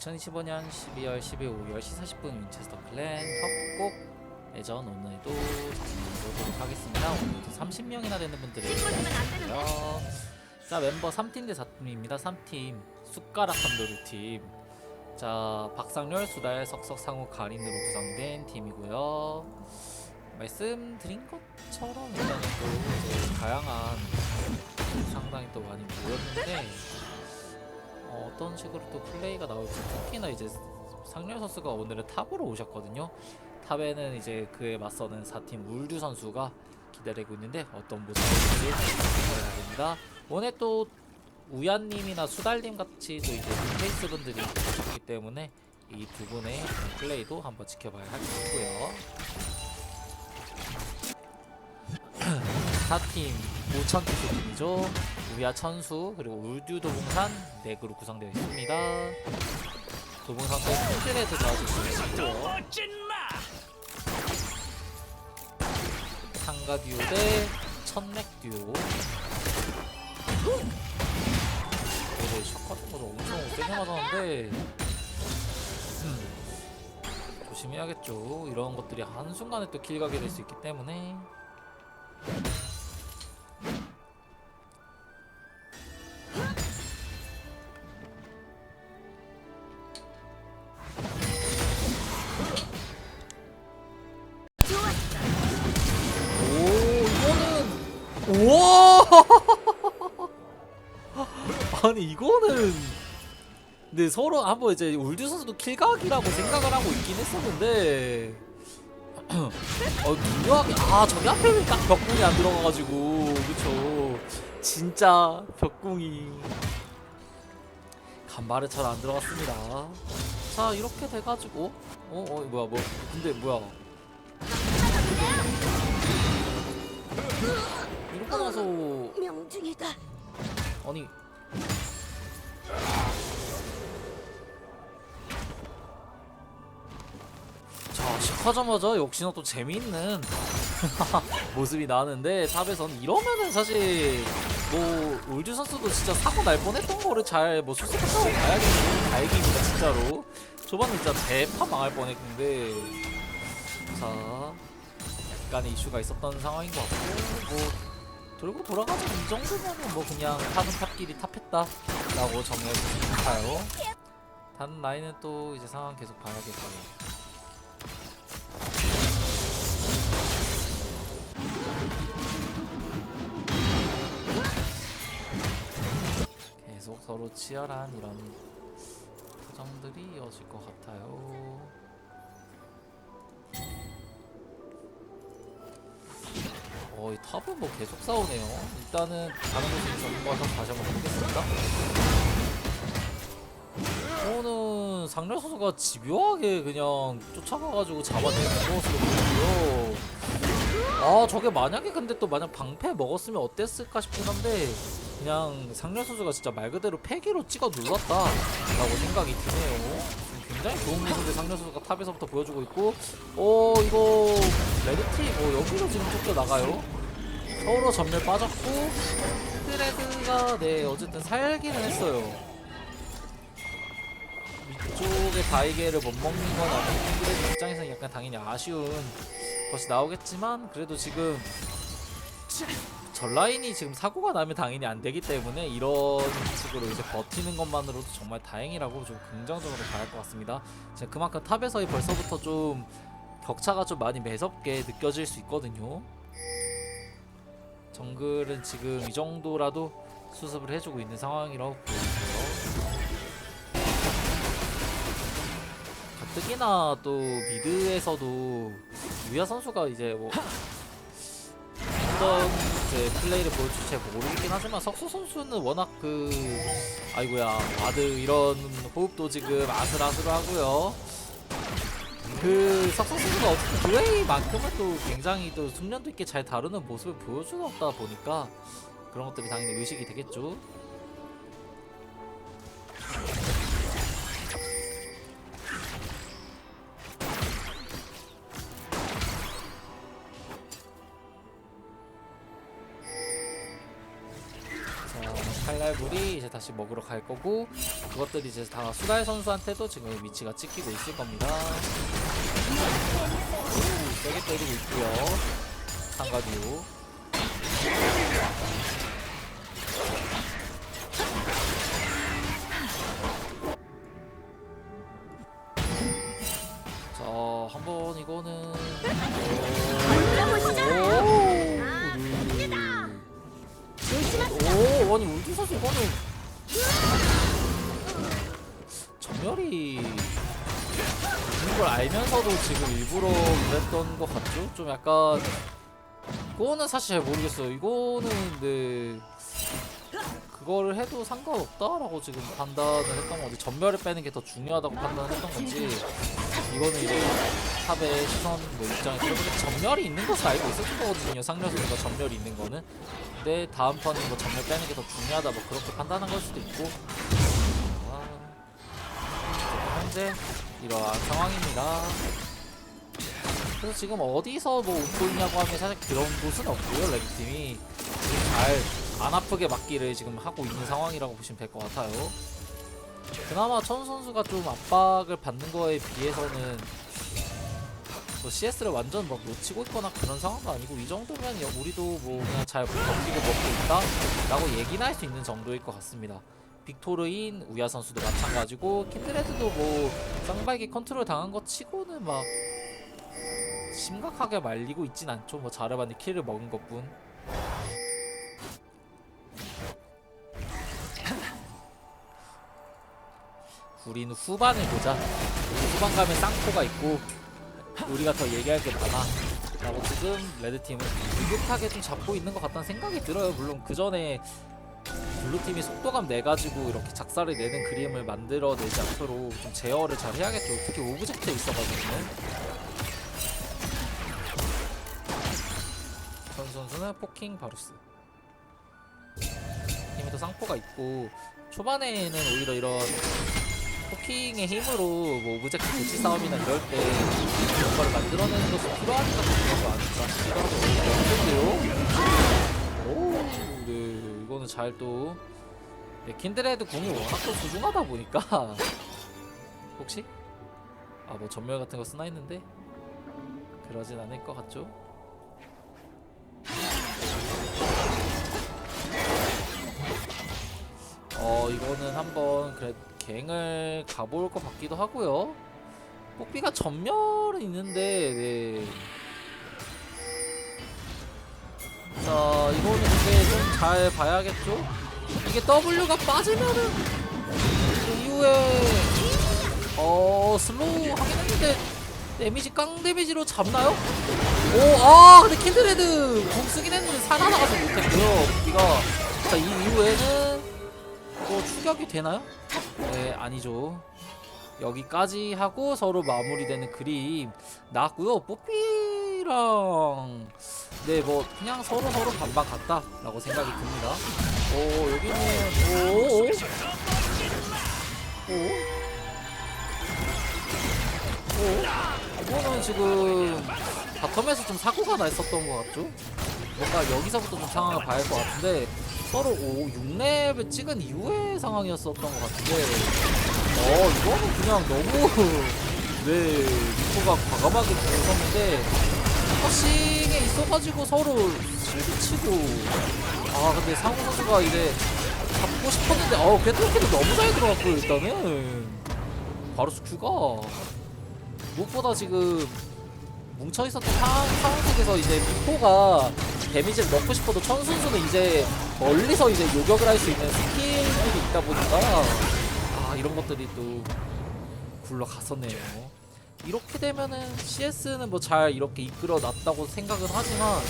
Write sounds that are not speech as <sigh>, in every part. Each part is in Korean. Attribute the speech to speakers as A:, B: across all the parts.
A: 2025년 12월 12일 오후 10시 40분 윈체스터 클랜 협곡 예전 오늘도 진행해보도록 하겠습니다. 오늘도 30명이나 되는 분들이 계세요. 자 멤버 3팀 대 4팀입니다. 3팀 숟가락 감도루 팀. 자 박상렬, 수달, 석석, 상우, 가린으로 구성된 팀이고요. 말씀드린 것처럼 일단은 또 이제 다양한 상당히 또 많이 모였는데 어, 어떤 식으로 또 플레이가 나올지 특히나 이제 상렬 선수가 오늘은 탑으로 오셨거든요. 탑에는 이제 그에 맞서는 4팀 울듀 선수가 기다리고 있는데 어떤 모습을 보일지 기대가 됩니다. 오늘 또 우얀님이나 수달님 같이 또 이제 페이스 분들이 오셨기 때문에 이 두 분의 플레이도 한번 지켜봐야 할 것 같고요. 4팀 우천투수 팀이죠. 우야 천수 그리고 울듀 도봉산 넥으로 구성되어 있습니다. 도봉산도 나와줄 수 있고요. 상가 듀오 대 천맥 듀오. 네, ช็ 같은 거도 엄청 세게 맞았는데 음, 조심해야겠죠. 이런 것들이 한순간에 또 킬가게 될 수 있기 때문에 아니 이거는 근데 서로 한번 이제 울드 선수도 킬각이라고 생각을 하고 있긴 했었는데. <clears throat> 어 누구하게 아 저기 앞에 딱 벽궁이 안 들어가가지고. 그쵸. 진짜 벽궁이. 간발에 잘 안 들어갔습니다. 자 이렇게 돼가지고. 어어 뭐야 뭐 근데 뭐야. 이러고 나서
B: 명중이다.
A: 아니 시작하자마자 역시나 또 재미있는 <laughs> 모습이 나는데 탑에선 이러면은 사실 뭐 울주 선수도 진짜 사고 날 뻔했던 거를 잘뭐 수습하고 가야겠는 다행입니다 진짜로 초반에 진짜 대파 망할 뻔했는데 자 약간의 이슈가 있었던 상황인 것 같고 뭐 돌고 돌아가서 이 정도면은 뭐 그냥 탑은 탑끼리 수 있을 것 같아요. 다른 라인은 또 이제 상황 계속 봐야겠고요. 계속 서로 치열한 이런 표정들이 이어질 것 같아요. 어, 이 탑은 뭐 계속 싸우네요. 일단은 다른 곳에 거 다시 한번 보겠습니다. 오는 상렬 선수가 집요하게 그냥 쫓아가가지고 잡아내는 모습을 보여요. 아 저게 만약에 근데 또 만약 방패 먹었으면 어땠을까 싶긴 한데 그냥 상렬 선수가 진짜 말 그대로 패기로 찍어 눌렀다라고 생각이 드네요. 굉장히 좋은 모습을 상렬 선수가 탑에서부터 보여주고 있고 어 이거 레드티 뭐 여기로 지금 쫓겨 나가요. 서로 전멸 빠졌고 트레드가 네 어쨌든 살기는 했어요. 위쪽에 바이게를 못 먹는 건 아무튼 트레드 입장에서는 약간 당연히 아쉬운 것이 나오겠지만 그래도 지금 전 라인이 지금 사고가 나면 당연히 안 되기 때문에 이런 식으로 이제 버티는 것만으로도 정말 다행이라고 좀 긍정적으로 봐야 할 것 같습니다. 지금 그만큼 탑에서의 벌써부터 좀 격차가 좀 많이 매섭게 느껴질 수 있거든요. 정글은 지금 이 정도라도 수습을 해주고 있는 상황이라고 보이고요. 가뜩이나 또 미드에서도 유야 선수가 이제 뭐 어떤 이제 플레이를 보여줄지 잘 모르겠긴 하지만 석수 선수는 워낙 그 아이고야 와드 이런 호흡도 지금 아슬아슬하고요. 그 석수 선수가 어떻게 그웨이만큼은 또 굉장히 또 숙련도 있게 잘 다루는 모습을 보여주다 보니까 그런 것들이 당연히 의식이 되겠죠. 다시 먹으러 갈 거고 그것들이 이제 다 수달 선수한테도 지금 위치가 찍히고 있을 겁니다. 오, 세게 때리고 있고요. 상가디오. 자, 한번 이거는. 오,
B: 아.
A: 오, 아니 울디 선수 이거는 걸 알면서도 지금 일부러 그랬던 것 같죠? 좀 약간 이거는 사실 잘 모르겠어요. 이거는 네 그거를 해도 상관없다라고 지금 판단을 했던 건지 전멸을 빼는 게 더 중요하다고 판단을 했던 건지 이거는 이제 탑의 시선 뭐 입장에서 전멸이 있는 것을 알고 있었던 거거든요. 상대 선수가 전멸이 있는 거는. 근데 다음 턴은 뭐 전멸 빼는 게 더 중요하다 뭐 그렇게 판단한 걸 수도 있고. 아, 현재 이러한 상황입니다. 그래서 지금 어디서 뭐 웃고 있냐고 하면 사실 그런 곳은 없고요. 레드팀이 지금 잘 안 아프게 막기를 지금 하고 있는 상황이라고 보시면 될 것 같아요. 그나마 천 선수가 좀 압박을 받는 거에 비해서는 뭐 CS를 완전 막 놓치고 있거나 그런 상황도 아니고 이 정도면 여- 우리도 뭐 그냥 잘 버티고 먹고 있다 라고 얘기는 할수 있는 정도일 것 같습니다 빅토르인 우야 선수도 마찬가지고 킨드레드도 뭐 쌍발기 컨트롤 당한 것 치고는 막 심각하게 말리고 있진 않죠 뭐 자르반이 킬을 먹은 것뿐 <laughs> 우리는 후반을 보자 후반 가면 쌍포가 있고 우리가 더 얘기할 게 많아. 라고 지금 레드팀은 느긋하게 좀 잡고 있는 것 같다는 생각이 들어요. 물론 그 전에 블루팀이 속도감 내가지고 이렇게 작살을 내는 그림을 만들어내지 않도록 좀 제어를 잘 해야겠죠. 특히 오브젝트에 있어가지고는. 전 선수는 포킹 바루스. 팀에도 쌍포가 있고 초반에는 오히려 이런 포킹의 힘으로 뭐 오브젝트 대치 싸움이나 이럴 때 거를 만들어내는 것이 필요하니까 그런 거 아닐까 싶기도 하고 잘또 네, 킨드레드 궁이 워낙 또 소중하다 보니까 <laughs> 혹시 아 뭐 전멸 같은 거 쓰나 했는데 그러진 않을 것 같죠? 어 이거는 한번 그래 갱을 가볼 것 같기도 하고요. 뽀삐가 전멸은 있는데 네. 자 이거는 근데 좀잘 봐야겠죠? 이게 W가 빠지면은 그 이후에 어 슬로우 하긴 했는데 데미지 깡 데미지로 잡나요? 오아 근데 킨드레드 궁 쓰긴 했는데 살아나가서 못했고요 뽀삐가 자이 이후에는 또 추격이 되나요? 네 아니죠 여기까지 하고 서로 마무리되는 그림 나왔고요 뽀삐 랑. 네 뭐 그냥 서로 서로 반반 같다라고 생각이 듭니다. 오 여기는 오오. 오, 오. 이거는 지금 바텀에서 좀 사고가 나 있었던 것 같죠? 뭔가 여기서부터 좀 상황을 봐야 할 것 같은데 서로 5, 6렙을 찍은 이후의 상황이었었던 것 같은데. 어 이거는 그냥 너무 네 리코가 과감하게 들어섰는데 퍼싱에 있어가지고 서로 실비치고. 아 근데 상우 선수가 이제 잡고 싶었는데 어 그래도 너무 잘 들어갔고 일단은. 바로 스큐가. 무엇보다 지금 뭉쳐있었던 상황, 상황 속에서 이제 미포가 데미지를 넣고 싶어도 천순수는 이제 멀리서 이제 요격을 할 수 있는 스킬들이 있다 보니까 아 이런 것들이 또 굴러갔었네요 이렇게 되면은 CS는 뭐 잘 이렇게 이끌어 놨다고 생각은 하지만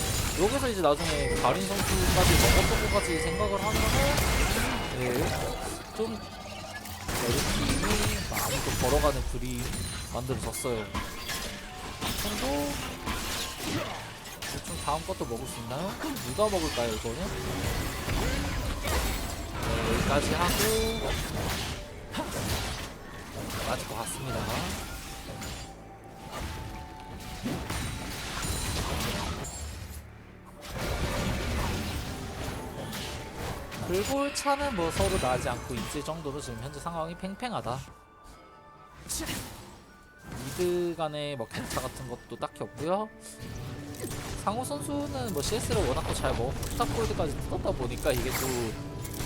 A: 여기서 이제 나중에 가린 선수까지 먹었던 것까지 생각을 하면은 네좀 팀이 많이 또 걸어가는 그림 만들어졌어요 정도 대충 다음 것도 먹을 수 있나요? 누가 먹을까요 이거는? 네, 여기까지 하고 맞을 것 같습니다 긁을 차는 뭐 서로 나지 않고 있을 정도로 지금 현재 상황이 팽팽하다. 미드 간의 뭐 격차 같은 것도 딱히 없고요. 상호 선수는 뭐 CS를 워낙 또 잘 먹고 탑골드까지 뜯었다 보니까 이게 또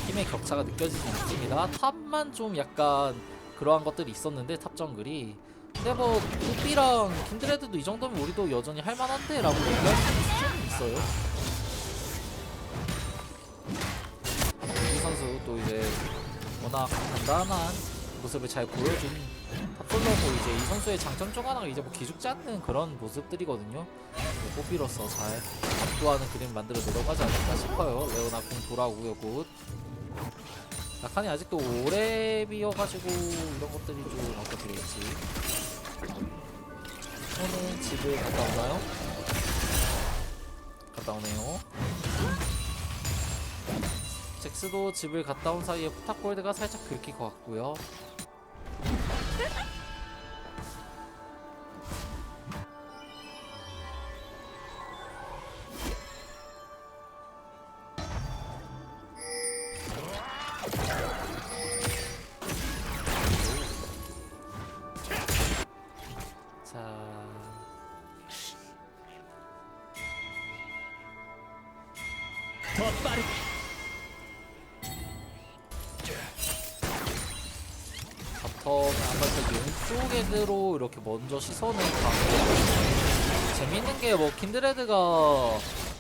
A: 힘의 격차가 느껴지지 않습니다. 탑만 좀 약간 그러한 것들이 있었는데 탑 정글이 근데 뭐 루비랑 킨드레드도 이 정도면 우리도 여전히 할만한데 라고 얘기할 수 있어요. 이 선수 또 이제 워낙 단단한 모습을 잘 보여준 탑솔러고 이제 이 선수의 장점 중 하나가 이제 뭐 기죽지 않는 그런 모습들이거든요. 뭐 뽀삐로서 잘 압도하는 그림 만들어 내려가지 않을까 싶어요. 레오나 공 돌아오고요 곧. 라칸이 아직도 오래 비어가지고 이런 것들이 좀 어떻게 될지. 저는 집을 갔다 오나요? 갔다 오네요. 잭스도 집을 갔다 온 사이에 푸탁골드가 살짝 긁힐 것 같고요. 용 쪽에로 이렇게 먼저 시선을 가고 재밌는 게 뭐 킨드레드가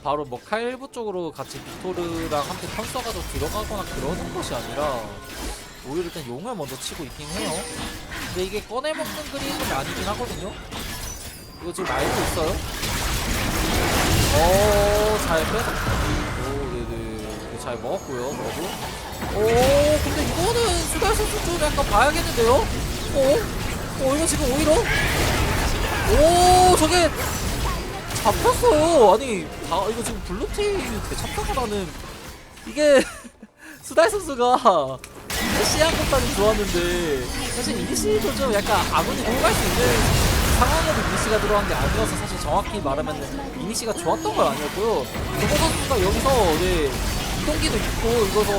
A: 바로 뭐 카일부 쪽으로 같이 빅토르랑 함께 턴 써가지고 들어가거나 그러는 것이 아니라 오히려 일단 용을 먼저 치고 있긴 해요. 근데 이게 꺼내먹는 그림은 아니긴 하거든요. 이거 지금 알고 있어요. 어, 잘 빼서. 오, 네네. 잘 먹었고요, 먹고. 오, 근데 이거는 수달 선수 좀 약간 봐야겠는데요? 어? 어, 이거 지금 오히려? 오, 저게 잡혔어요. 아니, 다, 이거 지금 블루팀이 대참사가 나는 이게 <laughs> 수달 선수가 시한 것까지 좋았는데 사실 이니시도 좀 약간 아군이 공갈 수 있는 상황에도 이니시가 들어간 게 아니어서 사실 정확히 말하면 이니시가 좋았던 건 아니었고요. 조모 선수가 여기서 네, 이동기도 있고 이거서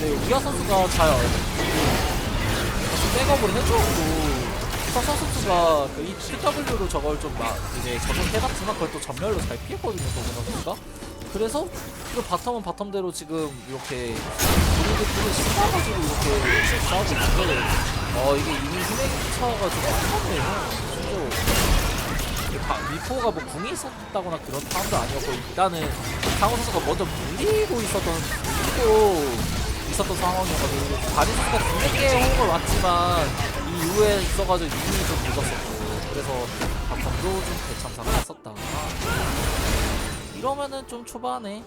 A: 네, 우야 선수가 잘 백업을 해줬고 서서 선수가 그이 TW로 저걸 좀 막 이제 적응해봤지만 그걸 또 전멸로 잘 피했거든요 선수가. 그래서 그리고 바텀은 바텀대로 지금 이렇게 우리도 둘이 씹어가지고 이렇게 싸우고 있는데 어 이게 이미 힘의 차가 좀 이게 바- 미포가 뭐 궁이 있었다거나 그런 상황도 아니었고 일단은 상호 선수가 먼저 물리고 있었던 물리고 있었던 상황이어가지고 다리 선수가 두개 호응을 왔지만 이 이후에 있어가지고 이미 좀 늦었었고 그래서 바텀도 좀 대참사가 났었다. 이러면은 좀 초반에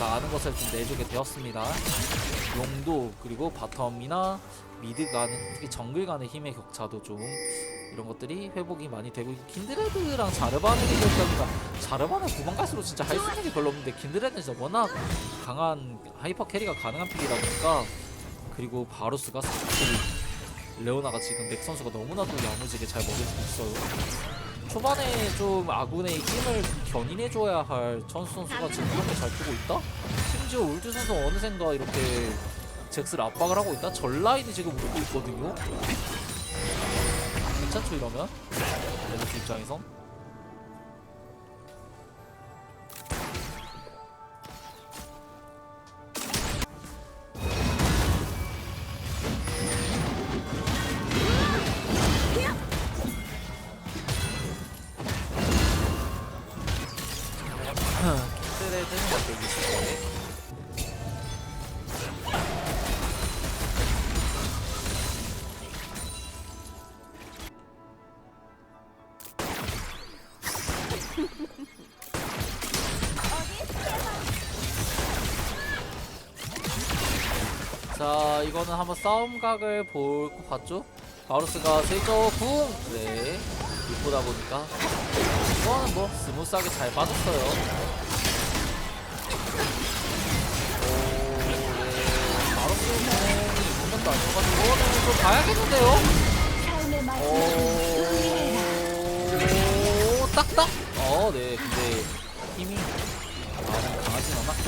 A: 많은 것을 좀 내주게 되었습니다. 용도 그리고 바텀이나 미드 간의 특히 정글 간의 힘의 격차도 좀 이런 것들이 회복이 많이 되고 킨드레드랑 자르바는 얘기했다니까 자르바는 도망갈수록 진짜 할 수 있는 게 별로 없는데 킨드레드는 진짜 워낙 강한 하이퍼 캐리가 가능한 픽이다 보니까. 그리고 바루스가 사실 레오나가 지금 넥 선수가 너무나도 야무지게 잘 먹을 수 있어요. 초반에 좀 아군의 힘을 견인해줘야 할 천수 선수가 지금 이렇게 잘 뜨고 있다? 심지어 울드 선수 어느샌가 이렇게 잭스를 압박을 하고 있다? 전 라인이 지금 울고 있거든요? 괜찮죠 이러면? 레드스 입장에선? 이거는 한번 싸움각을 볼 것 같죠? 바루스가 세저 궁! 네. 이쁘다 보니까. 이거는 뭐 스무스하게 잘 빠졌어요. 오 네. 바루스 궁이 있는 것도 아니어가지고 이거는 좀 봐야겠는데요? 오 딱딱. 어 네. 근데 힘이 강하지 나쁘진 않았고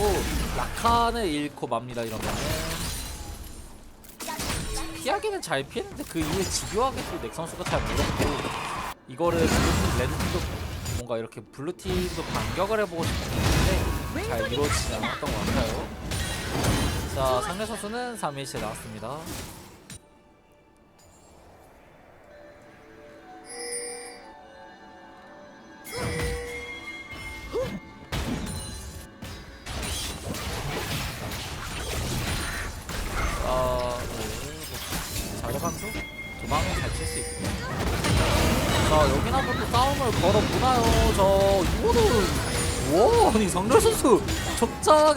A: 라칸을 잃고 맙니다 이러면은 피하기는 잘 피했는데 그 이후에 집요하게 또 넥 선수가 잘 물었고 이거를 블루팀 레드팀도 뭔가 이렇게 블루팀도 반격을 해보고 싶었는데 잘 이루어지지 않았던 것 같아요. 자 상대 선수는 3일째 나왔습니다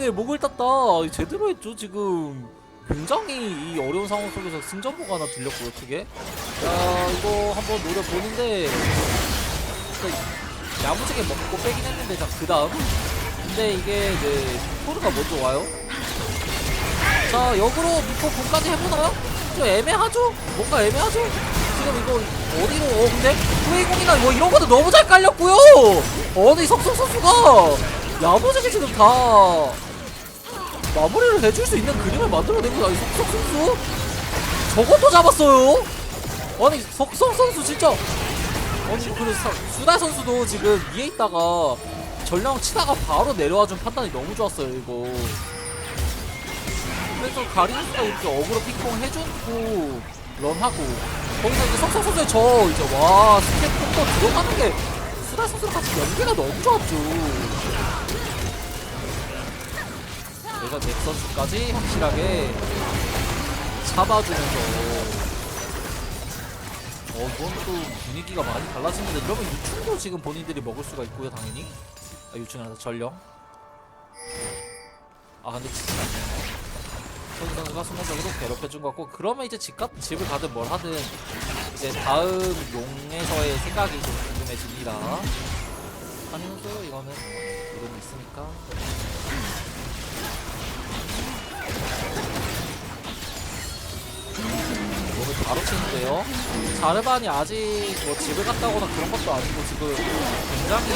A: 적당하게 목을 땄다. 제대로 했죠, 지금. 굉장히 이 어려운 상황 속에서 승전보가 하나 들렸고요, 크게. 야, 이거 한번 노려보는데, 야무지게 먹고 빼긴 했는데, 자, 그 다음. 근데 이게, 이제, 토르가 먼저 와요. 자 역으로 미포 공까지 해보나요? 좀 애매하죠? 뭔가 애매하죠? 지금 이거 어디로 어 근데 후웨이공이나 뭐 이런 것도 너무 잘 깔렸고요 어디 석성 선수가 야무지게 지금 다 마무리를 해줄 수 있는 그림을 만들어내고 이 석성 선수? 저것도 잡았어요. 아니 석성 선수 진짜. 아니 그래 수다 선수도 지금 위에 있다가 전령 치다가 바로 내려와준 판단이 너무 좋았어요 이거. 그래서 가리우스가 이렇게 어그로 핑퐁 해주고 런하고. 거기서 이제 석석 선수의 저 이제 와 스텝 콤보 들어가는 게 수다 선수랑 같이 연계가 너무 좋았죠 내가 넥 선수까지 확실하게 잡아주면서 어 이건 또 분위기가 많이 달라지는데 이러면 유충도 지금 본인들이 먹을 수가 있고요 당연히. 아 유충이 아니라 전령. 아 근데 진짜 손 선수가 순간적으로 괴롭혀준 것 같고 그러면 이제 집 가, 집을 가든 뭘 하든 이제 다음 용에서의 생각이 좀 궁금해집니다. 한희 선수 이거는 이름이 있으니까 몸을 바로 치는데요 자르반이 아직 뭐 집을 갔다 오거나 그런 것도 아니고 지금 굉장히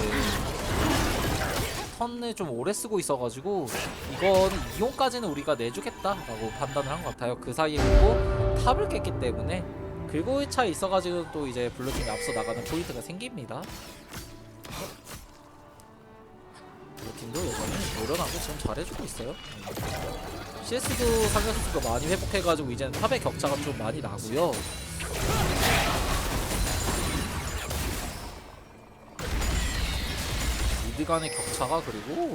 A: 그 턴을 좀 오래 쓰고 있어가지고 이거는 이용까지는 우리가 내주겠다라고 판단을 한 것 같아요. 그 사이에 그리고 탑을 깼기 때문에 긁고의 차에 있어가지고 또 이제 블루팀이 앞서 나가는 포인트가 생깁니다. 블루팀도 여전히 노련하고 지금 잘해주고 있어요. CS도 상대 선수가 많이 회복해가지고 이제는 탑의 격차가 좀 많이 나고요. 미드 간의 격차가 그리고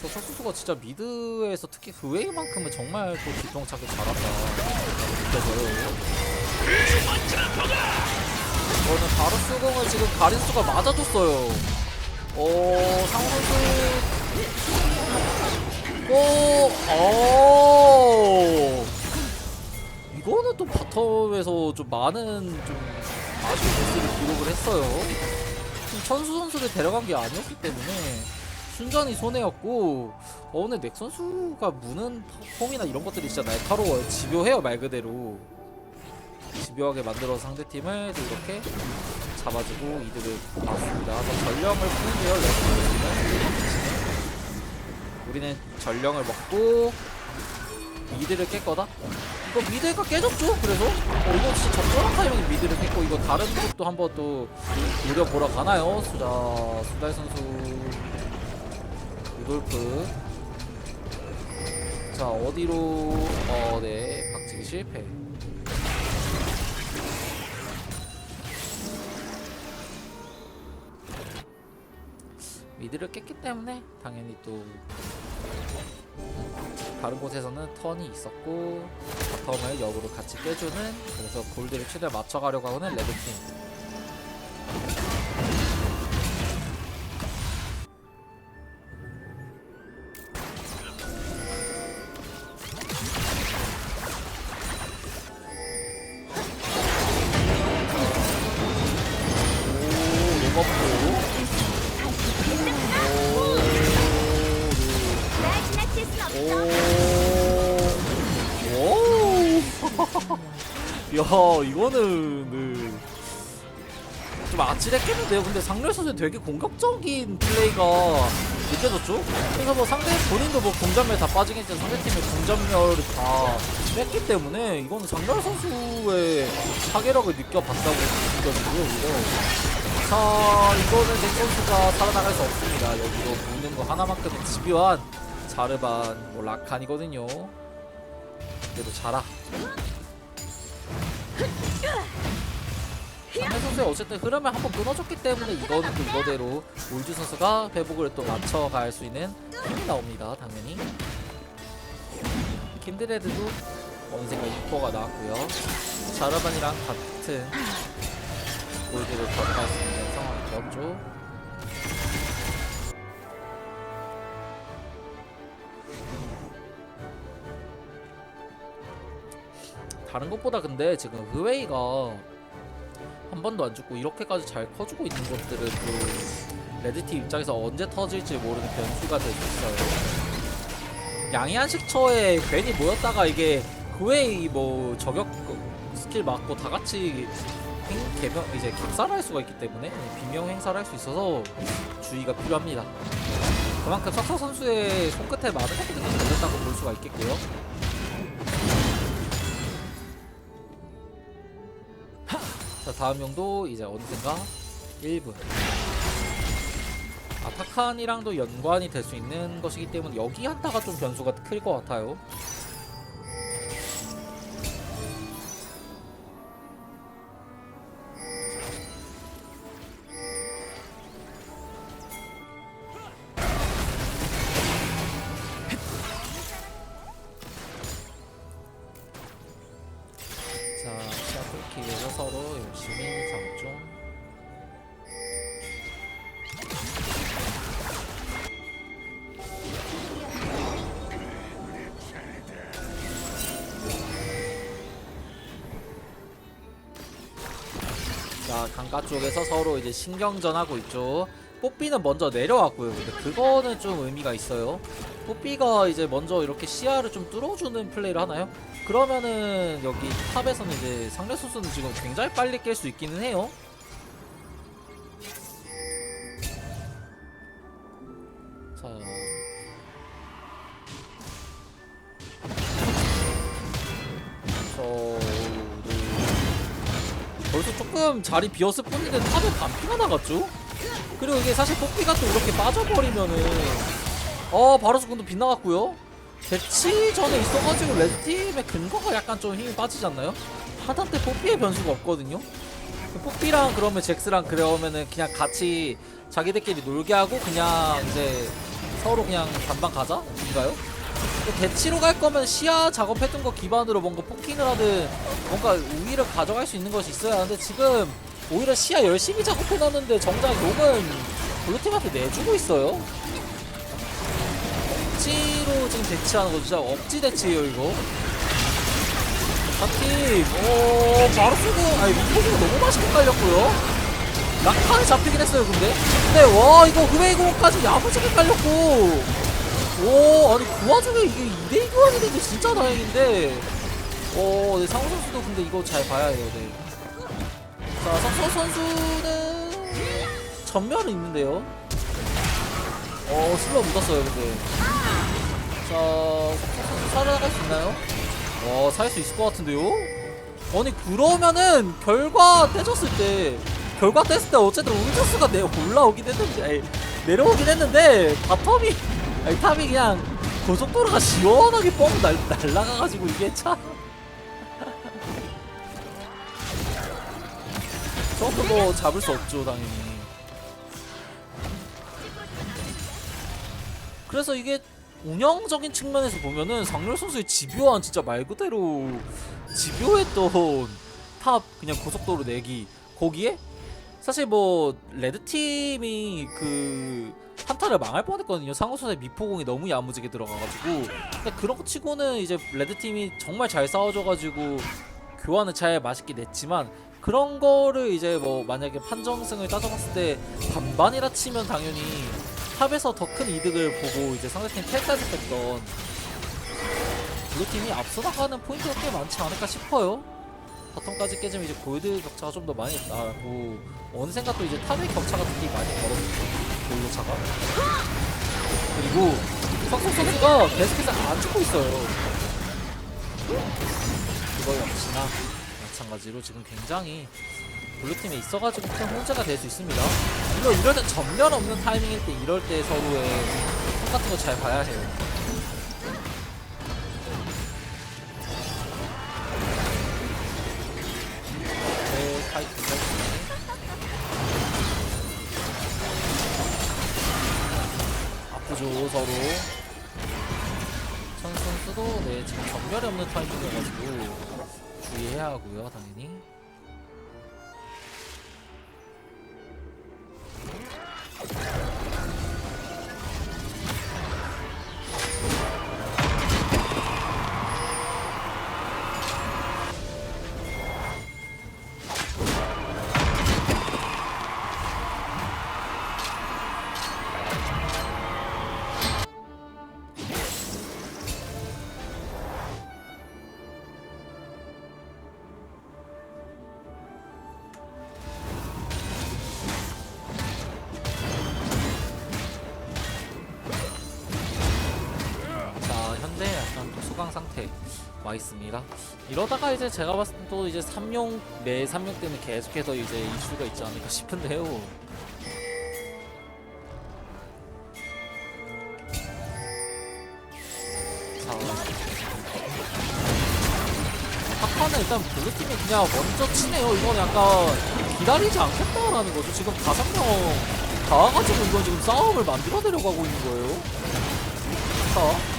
A: 저 선수가 진짜 미드에서 특히 그 웨이만큼은 정말 또 기동차게 잘한다 느껴져요. 저는 바로 수공을 지금 가린수가 맞아줬어요. 어 상호 선수 오, 어 이거는 또 바텀에서 좀 많은 좀 아쉬운 모습을 기록을 했어요. 천수 선수를 데려간 게 아니었기 때문에 순전히 손해였고 어 오늘 넥 선수가 무는 폼이나 이런 것들이 진짜 날카로워요. 집요해요 말 그대로. 집요하게 만들어서 상대팀을 또 이렇게 잡아주고 이득을 봤습니다. 자, 전령을 푸는데요 레드는 우리는 전령을 먹고 미드를 깰 거다? 이거 미드가 깨졌죠? 그래서 어, 이거 진짜 적절한 타이밍에 미드를 깼고 이거 다른 쪽도 한번 또 노려보러 가나요? 수자 수달 선수 루돌프 자 어디로 어네 박치기 실패 미드를 깼기 때문에 당연히 또 다른 곳에서는 턴이 있었고 바텀을 역으로 같이 깨주는 그래서 골드를 최대한 맞춰가려고 하는 레드팀 야, 이거는 네. 좀 아찔했겠는데요. 근데 상렬 선수 되게 공격적인 플레이가 느껴졌죠. 그래서 뭐 상대 본인도 뭐 공전멸 다 빠지겠지만 상대팀의 공전멸을 다 뺐기 때문에 이거는 상렬 선수의 파괴력을 느껴봤다고 느껴지고요. 오히려 자 이거는 잭 선수가 살아나갈 수 없습니다. 여기로 붙는 거 하나만큼은 집요한 자르반 뭐 라칸이거든요. 그래도 자라. 선수의 어쨌든 흐름을 한번 끊어줬기 때문에 이거는 또 이거대로 울주 선수가 회복을 또 맞춰갈 수 있는 힘이 나옵니다. 당연히. 킨드레드도 어느샌가 6호가 나왔고요. 자르반이랑 같은 골드를 가져갈 수 있는 상황이 되었죠. 다른 것보다 근데 지금 의웨이가 한 번도 안 죽고 이렇게까지 잘 커주고 있는 것들은 또 레드팀 입장에서 언제 터질지 모르는 변수가 될 수 있어요. 양이한식처에 괜히 모였다가 이게 그웨이 뭐 저격 스킬 맞고 다 같이 행, 개명 이제 격살할 수가 있기 때문에 비명 행사를 할 수 있어서 주의가 필요합니다. 그만큼 석서 선수의 손끝에 많은 것들이 걸렸다고 볼 수가 있겠고요. 자 다음 용도 이제 어느샌가? 1분. 아 타칸이랑도 연관이 될 수 있는 것이기 때문에 여기 한타가 좀 변수가 클 것 같아요 이제 신경전 하고 있죠. 뽀삐는 먼저 내려왔고요. 근데 그거는 좀 의미가 있어요. 뽀삐가 이제 먼저 이렇게 시야를 좀 뚫어주는 플레이를 하나요? 그러면은 여기 탑에서는 이제 상대 선수는 지금 굉장히 빨리 깰 수 있기는 해요 조금 자리 비었을 뿐인데 탑에 반피가 나갔죠? 그리고 이게 사실 뽀삐가 또 이렇게 빠져버리면은 어 바로 수군도 빗나갔고요 대치 전에 있어가지고 레드팀의 근거가 약간 좀 힘이 빠지지 않나요? 하단 때 뽀삐의 변수가 없거든요 뽀삐랑 그러면 잭스랑 그러면은 그냥 같이 자기들끼리 놀게 하고 그냥 이제 서로 그냥 반반 가자? 인가요? 대치로 갈 거면 시야 작업했던 거 기반으로 뭔가 포킹을 하든 뭔가 우위를 가져갈 수 있는 것이 있어야 하는데 지금 오히려 시야 열심히 작업해놨는데 정작 용은 블루팀한테 내주고 있어요. 억지로 지금 대치하는 거 진짜 억지 대치예요 이거. 자팀. 오 바로 쓰고. 아니 미포즈가 너무 맛있게 깔렸고요. 낙하에 잡히긴 했어요 근데. 근데 와 이거 흐웨이고까지 야무지게 깔렸고 오 아니 그 와중에 이게 2대2 교환이 된 게 진짜 다행인데 어 네, 상우 선수도 근데 이거 잘 봐야 해요 네. 자 석서 선수는 전면은 있는데요 어 슬러 묻었어요 근데 자 석서 선수 살아나갈 수 있나요? 어 살 수 있을 것 같은데요? 아니 그러면은 결과 떼졌을 때 결과 뗐을 때 어쨌든 우주스가 내 올라오긴 했는데 아니, 내려오긴 했는데 바텀이 아니 탑이 그냥 고속도로가 시원하게 뻥 날, 날라가가지고 이게 참. <laughs> 저것도 뭐 잡을 수 없죠 당연히. 그래서 이게 운영적인 측면에서 보면은 상렬 선수의 집요한 진짜 말 그대로 집요했던 탑 그냥 고속도로 내기. 거기에 사실 뭐 레드팀이 그 한타를 망할 뻔했거든요. 상호 선수의 미포공이 너무 야무지게 들어가가지고. 근데 그런 거 치고는 이제 레드팀이 정말 잘 싸워줘가지고 교환을 잘 맛있게 냈지만 그런 거를 이제 뭐 만약에 판정승을 따져봤을 때 반반이라 치면 당연히 탑에서 더 큰 이득을 보고 이제 상대팀 텔까지 뺐던 블루팀이 앞서 나가는 포인트가 꽤 많지 않을까 싶어요. 바텀까지 깨지면 이제 골드 격차가 좀 더 많이 나고 언젠가 또 이제 탑의 격차가 특히 많이 벌어지죠 골드 차가. 그리고 석석 선수가 계속해서 안 죽고 있어요. 그거 역시나 마찬가지로 지금 굉장히 블루팀에 있어가지고 큰 문제가 될 수 있습니다. 물론 이럴 때 전면 없는 타이밍일 때 이럴 때 서로의 손 같은 거 잘 봐야 해요 있고요 당연히. 와 있습니다. 이러다가 이제 제가 봤을 때 또 이제 삼용 매 삼용 때문에 계속해서 이제 이슈가 있지 않을까 싶은데요. 자, 파카는 일단 블루팀이 그냥 먼저 치네요. 이건 약간 기다리지 않겠다라는 거죠. 지금 다섯 명 다 와가지고 이건 지금 싸움을 만들어내려고 하고 있는 거예요. 자.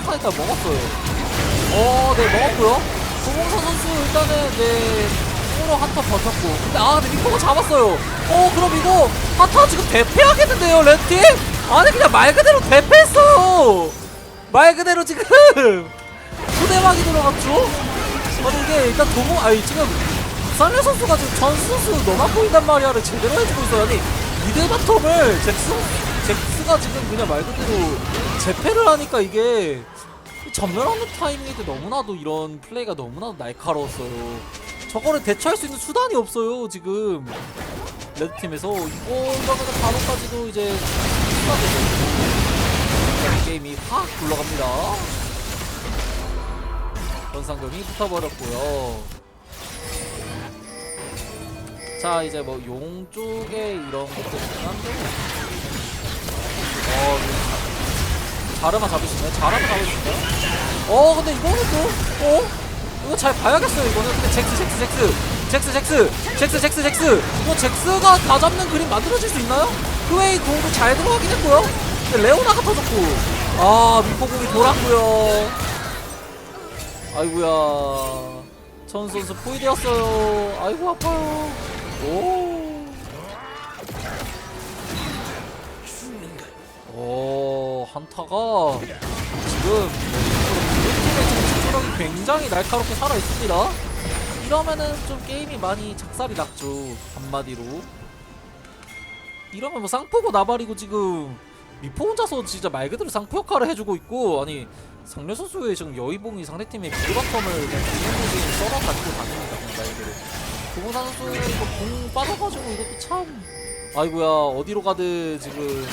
A: 일단 먹었어요. 어, 네, 먹었고요. 조봉선 선수 일단은, 네, 으로 한타 버텼고. 근데, 아, 근데 미코가 잡았어요. 어, 그럼 이거, 한타 지금 대패하겠는데요, 레드팀? 아니, 그냥 말 그대로 대패했어요. 말 그대로 지금, <laughs> 후대막이 들어갔죠? 아니, 이게 일단 도모, 아니, 지금, 살레 선수가 지금 전수 선수 너만 보인단 말이야를 제대로 해주고 있어요. 아니, 바텀을 잭스, 잭스가 지금 그냥 말 그대로 재패를 하니까 이게 전멸하는 타이밍일 때 너무나도 이런 플레이가 너무나도 날카로웠어요. 저거를 대처할 수 있는 수단이 없어요, 지금. 레드팀에서. 이거 이러면 바로까지도 이제 수가 되죠. 게임이 확 굴러갑니다. 전상경이 붙어버렸고요. 자 이제 뭐 용 쪽에 이런 것도 있긴 한데 어, 자르마 잡을 수 있나요? 자르마 잡으시네. 어, 근데 이거는 또, 어? 이거 잘 봐야겠어요, 이거는. 근데 잭스, 잭스, 잭스. 잭스, 잭스. 잭스, 잭스, 잭스. 이거 잭스가 다 잡는 그림 만들어질 수 있나요? 그웨이 공도 잘 들어가긴 했고요. 근데 레오나가 터졌고. 아, 미포공이 돌았고요. 아이고야. 천 선수 포위되었어요. 아이고, 아파요. 오. 오, 한타가 지금 팀의 집중력이 굉장히 날카롭게 살아 있습니다. 이러면은 좀 게임이 많이 작살이 났죠. 한마디로. 이러면 뭐 쌍포고 나발이고 지금 미포 혼자서 진짜 말 그대로 쌍포 역할을 해주고 있고 아니 상렬 선수의 지금 여의봉이 상대팀의 비드바텀을 그냥 공격적인 썰어 가지고 다닙니다. 말 그대로. 고무사 선수 이거 공 빠져가지고 이것도 참 아이고야 어디로 가든 지금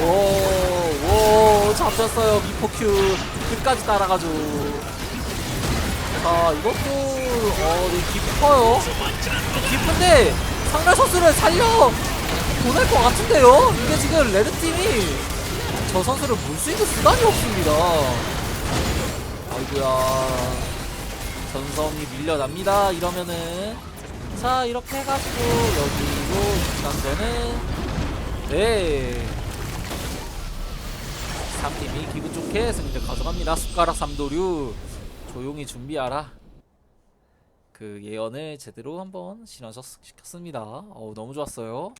A: 와와와 잡혔어요. 미포큐 끝까지 따라가지고. 자 이것도 어 네, 깊어요? 좀 깊은데 상대 선수를 살려 보낼 것 같은데요? 이게 지금 레드팀이 저 선수를 물 수 있는 수단이 없습니다. 아이고야. 전성이 밀려납니다. 이러면은 자 이렇게 해가지고 여기로 6강전은 네. 3팀이 기분 좋게 승리를 가져갑니다. 숟가락 삼도류. 조용히 준비하라. 그 예언을 제대로 한번 실현시켰습니다. 어우 너무 좋았어요